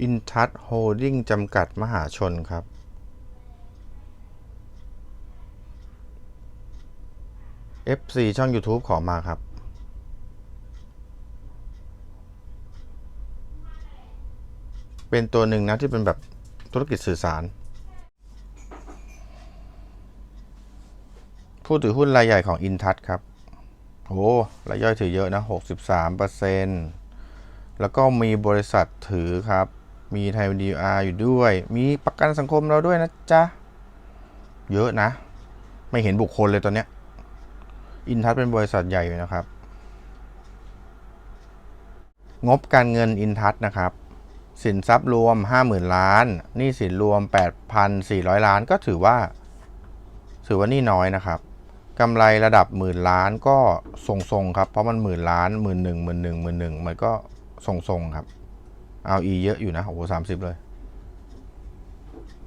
อินทัศโฮลดิ้งจำกัดมหาชนครับ FC ช่อง YouTube ขอมาครับ เป็นตัวหนึ่งนะที่เป็นแบบธุรกิจสื่อสาร ผู้ถือหุ้นรายใหญ่ของอินทัศครับโอ้รายย่อยถือเยอะนะ 63เปอร์เซ็นแล้วก็มีบริษัทถือครับ มีไทยดีอาร์อยู่ด้วย มีประกันสังคมเราด้วยนะจ๊ะ เยอะนะ ไม่เห็นบุคคลเลยตอนเนี้ย อินทัศเป็นบริษัทใหญ่อยู่นะครับ งบการเงินอินทัศนะครับ สินทรัพย์รวม 50,000 ล้านหนี้สินรวม 8,400 ล้านก็ถือว่า ถือว่านี่น้อยนะครับกำไรระดับหมื่นล้านก็ทรงๆครับ เพราะมันหมื่นล้านหมื่นหนึ่งหมื่นหนึ่งหมื่นหนึ่งมันก็ทรงๆครับ เอาอีเยอะอยู่นะ โอ้โหสามสิบเลย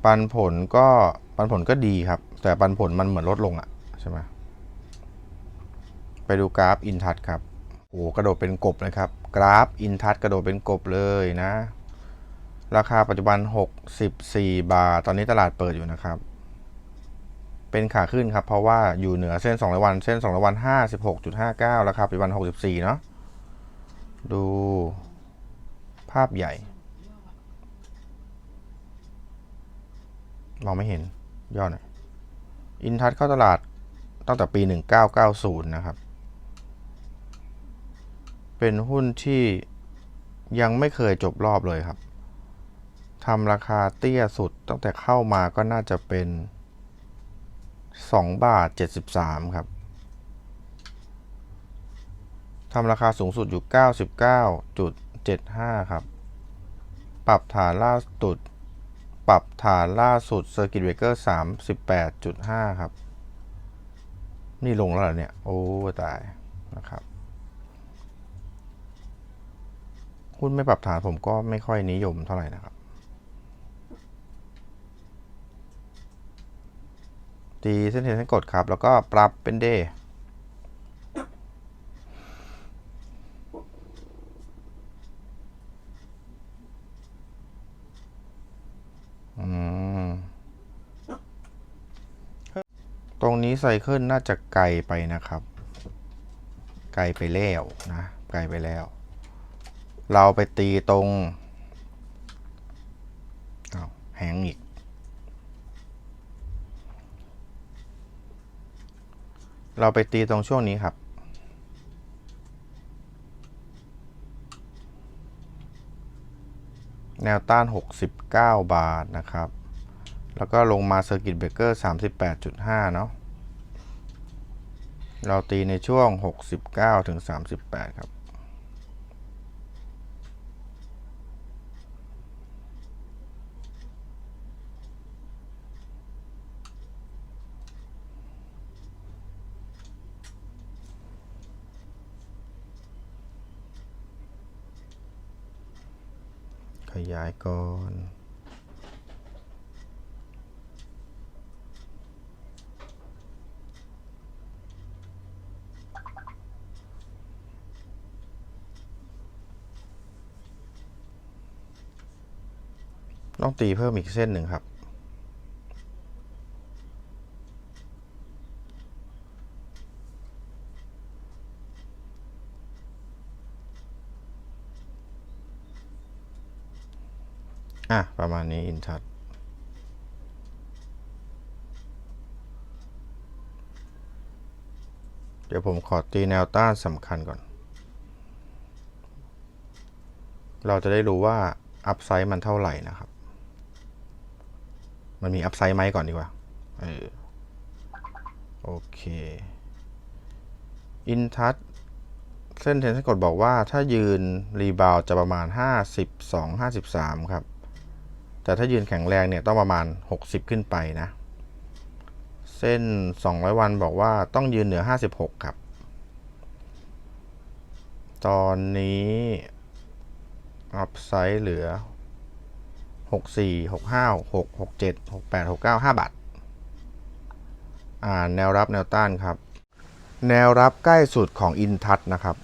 ปันผลก็ปันผลก็ดีครับ แต่ปันผลมันเหมือนลดลงอะใช่ไหมไปดูกราฟอินทัศครับ โอ้โหกระโดดเป็นกบเลยครับ กราฟอินทัศกระโดดเป็นกบเลยนะ ราคาปัจจุบัน 64 บาท ตอนนี้ตลาดเปิดอยู่นะครับ เป็นขาขึ้นครับ เพราะว่าอยู่เหนือเส้น200วัน เส้น200วัน 56.59 ราคาปัจจุบัน 64 เนาะ ดู ภาพใหญ่ มองไม่เห็นยอดหน่อยอินทัศเข้าตลาดตั้งแต่ปี 1990 นะครับ เป็นหุ้นที่ยังไม่เคยจบรอบเลยครับทำราคาเตี้ยสุดตั้งแต่เข้ามาก็น่าจะเป็น 2 บาท 73 ครับทำราคาสูงสุดอยู่ 99.75 ครับ ปรับฐานล่าสุด ปรับฐานล่าสุด Circuit Breaker 38.5 ครับ นี่ลงแล้วเหรอเนี่ย โอ้ ตาย นะครับหุ้นไม่ปรับฐานผมก็ไม่ค่อยนิยมเท่าไหร่นะครับ ตีเส้นเทนเส้นกดครับ แล้วก็ปรับเป็นเดย์อืม ตรงนี้ไซเคิลน่าจะไกลไปนะครับ ไกลไปแล้วนะ ไกลไปแล้ว เราไปตีตรงอ้าแหงอีก เราไปตีตรงช่วงนี้ครับ แนวต้าน 69 บาทนะครับ แล้วก็ลงมา Circuit Breaker 38.5 เนาะเราตีในช่วง 69 ถึง 38 ครับ ขยายก่อน ต้องตีเพิ่มอีกเส้นหนึ่งครับ อะ ประมาณนี้อินทัศเดี๋ยวผมขอตีแนวต้านสำคัญก่อน เราจะได้รู้ว่าอัพไซด์มันเท่าไหร่นะครับ มันมีอัพไซด์ไหมก่อนดีกว่า เออ โอเค อินทัศเส้นเทนสกดบอกว่าถ้ายืนรีบาวจะประมาณ 52 53 ครับ แต่ถ้ายืนแข็งแรงเนี่ยต้องประมาณ 60 ขึ้นไปนะ เส้น 200 วันบอกว่าต้องยืนเหนือ 56 ครับ ตอนนี้อัพไซด์เหลือ 64 65 6 67 68 69 5บาทอ่าแนวรับแนวต้านครับ แนวรับใกล้สุดของอินทัศนะครับ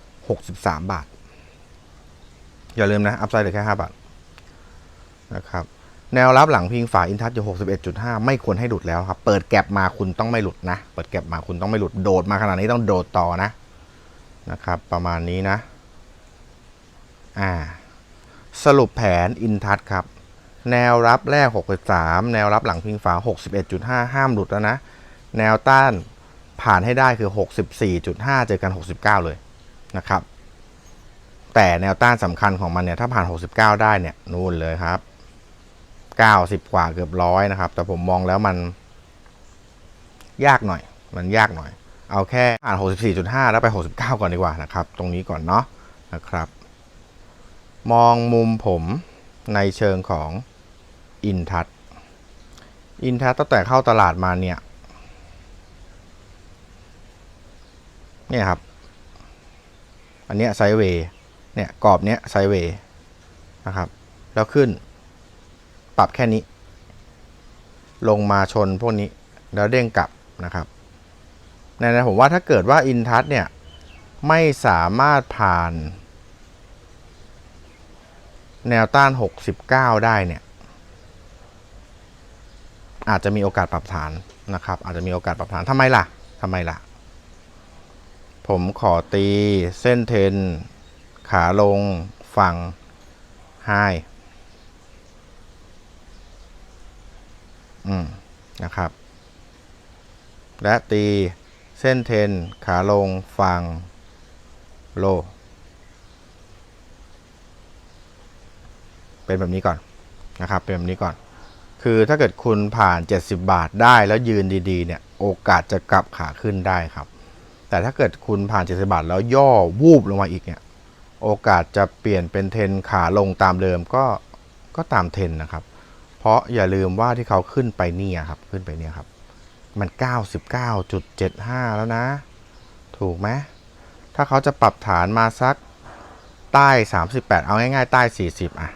63 บาท อย่าลืมนะ อัพไซด์เหลือแค่ 5 บาทนะครับแนวรับหลังพิงฝาอินทัชอยู่ 61.5 ไม่ควรให้หลุดแล้วครับ เปิดแก็บมาคุณต้องไม่หลุดนะ เปิดแก็บมาคุณต้องไม่หลุด โดดมาขนาดนี้ต้องโดดต่อนะ นะครับ ประมาณนี้นะ อ่า สรุปแผนอินทัชครับ แนวรับแรก 63 แนวรับหลังพิงฝา 61.5 ห้ามหลุดแล้วนะ แนวต้านผ่านให้ได้คือ 64.5 เจอกัน 69 เลยนะครับ แต่แนวต้านสำคัญของมันเนี่ย ถ้าผ่าน 69 ได้เนี่ย นู่นเลยครับ 90 กว่าเกือบร้อยนะครับ แต่ผมมองแล้วมัน ยากหน่อย มันยากหน่อย เอาแค่ผ่าน 64.5 แล้วไป 69 ก่อนดีกว่านะครับ ตรงนี้ก่อนเนาะนะครับ มองมุมผมในเชิงของอินทัศอินทัศตั้งแต่เข้าตลาดมาเนี่ย เนี่ยครับ อันเนี้ยไซเวย์เนี่ยกรอบเนี้ยไซเวย์นะครับ แล้วขึ้นปรับแค่นี้ ลงมาชนพวกนี้แล้วเด้งกลับนะครับในในผมว่าถ้าเกิดว่าอินทัศเนี่ย ไม่สามารถผ่าน แนวต้าน 69 ได้เนี่ย อาจจะมีโอกาสปรับฐานนะครับ อาจจะมีโอกาสปรับฐานทำไมล่ะทำไมล่ะ ผมขอตีเส้นเทน ขาลงฝั่งไฮอืม นะครับ และตีเส้นเทน ขาลงฝั่งโล เป็นแบบนี้ก่อนนะครับเป็นแบบนี้ก่อน คือถ้าเกิดคุณผ่าน 70 บาทได้แล้วยืนดีๆเนี่ยโอกาสจะกลับขาขึ้นได้ครับ แต่ถ้าเกิดคุณผ่าน 70 บาทแล้วย่อวูบลงมาอีกเนี่ยโอกาสจะเปลี่ยนเป็นเทนขาลงตามเดิมก็ก็ตามเทนนะครับ เพราะอย่าลืมว่าที่เขาขึ้นไปเนี่ยครับขึ้นไปเนี่ยครับ มัน 99.75 แล้วนะ ถูกไหมถ้าเขาจะปรับฐานมาสักใต้ 38 เอาง่ายๆ ใต้ 40 อะ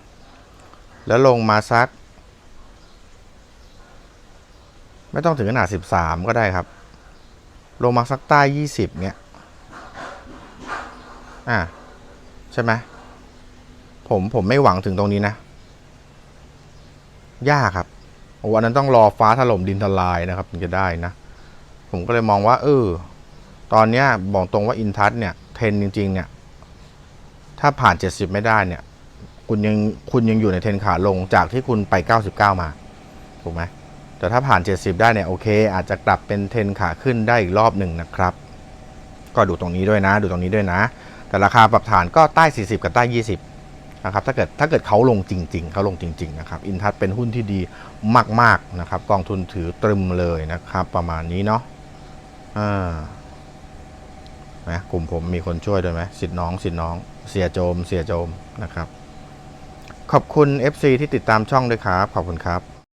แล้วลงมาสัก ไม่ต้องถึงขนาด 13 ก็ได้ครับ ลงมาสักใต้ 20เนี่ยอะใช่ไหมผมผมไม่หวังถึงตรงนี้นะ ยากครับโอ้อันนั้นต้องรอฟ้าถล่มดินทลายนะครับถึงจะได้นะ ผมก็เลยมองว่า เออ ตอนเนี้ยบอกตรงว่าอินทัศเนี่ยเทนจริง ๆ เนี่ย ถ้าผ่าน 70 ไม่ได้เนี่ย คุณยังคุณยังอยู่ในเทรนขาลงจากที่คุณไป 99 มา ถูกไหมแต่ถ้าผ่าน 70 ได้เนี่ยโอเค อาจจะกลับเป็นเทรนขาขึ้นได้อีกรอบหนึ่งนะครับ ก็ดูตรงนี้ด้วยนะ ดูตรงนี้ด้วยนะ แต่ราคาปรับฐานก็ใต้ 40 กับใต้ 20 นะครับ ถ้าเกิดถ้าเกิดเขาลงจริง ๆเขาลงจริง ๆ นะครับ อินทัศเป็นหุ้นที่ดีมาก ๆ นะครับ กองทุนถือตรึมเลยนะครับ ประมาณนี้เนาะอ่านะกลุ่มผมมีคนช่วยด้วยไหมสิทธิ์น้องสิทธิ์น้อง เสียโจมเสียโจมนะครับ ขอบคุณ FC ที่ติดตามช่องด้วยครับ ขอบคุณครับ